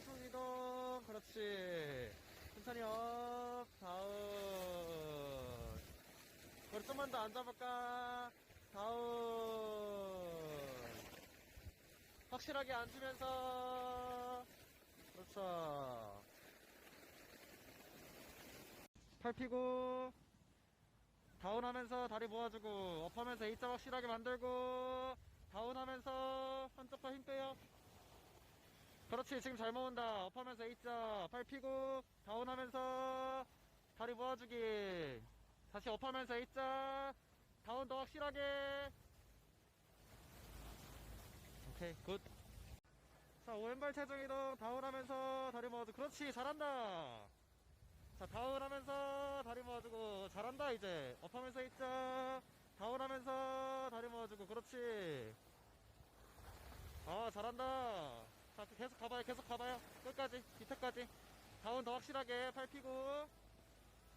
체중 이동. 그렇지. 천천히 업, 다운. 우리 좀만 더 앉아볼까? 다운. 확실하게 앉으면서. 그렇죠. 팔 피고. 다운하면서 다리 모아주고, 업하면서 A자 확실하게 만들고, 다운하면서 한쪽 팔 힘 빼요. 그렇지, 지금 잘 모은다. 업하면서 A자, 팔 피고, 다운하면서 다리 모아주기. 다시 업하면서 A자, 다운 더 확실하게. 오케이, 굿. 자, 왼발 체중 이동, 다운하면서 다리 모아주고. 그렇지, 잘한다. 자, 다운하면서 다리 모아주고. 잘한다, 이제. 업하면서 있자. 다운하면서 다리 모아주고. 그렇지. 아, 잘한다. 가봐요, 계속 가봐요. 끝까지, 밑에까지. 다운 더 확실하게, 팔 피고.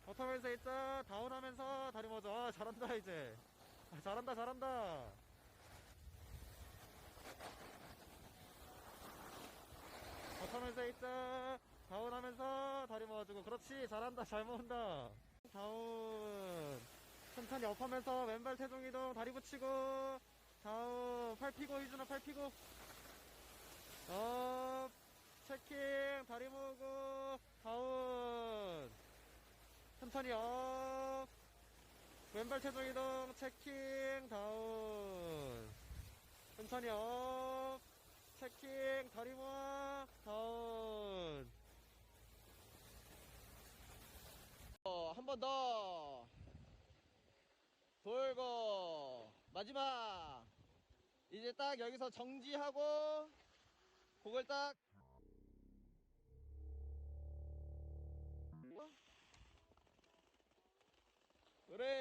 업하면서 있자. 다운하면서 다리 모아줘. 아, 잘한다, 이제. 아, 잘한다, 잘한다. 업하면서 있자. 다운하면서 다리 모아주고 그렇지 잘한다 잘 모은다 다운 천천히 업하면서 왼발 체중 이동 다리 붙이고 다운 팔 피고 희준아 팔 피고 업 체킹 다리 모으고 다운 천천히 업 왼발 체중 이동 체킹 다운. 천천히 업. 체킹 다리 모아 다운. 어, 한 번 더. 돌고. 마지막. 이제 딱 여기서 정지하고 그걸 딱 그래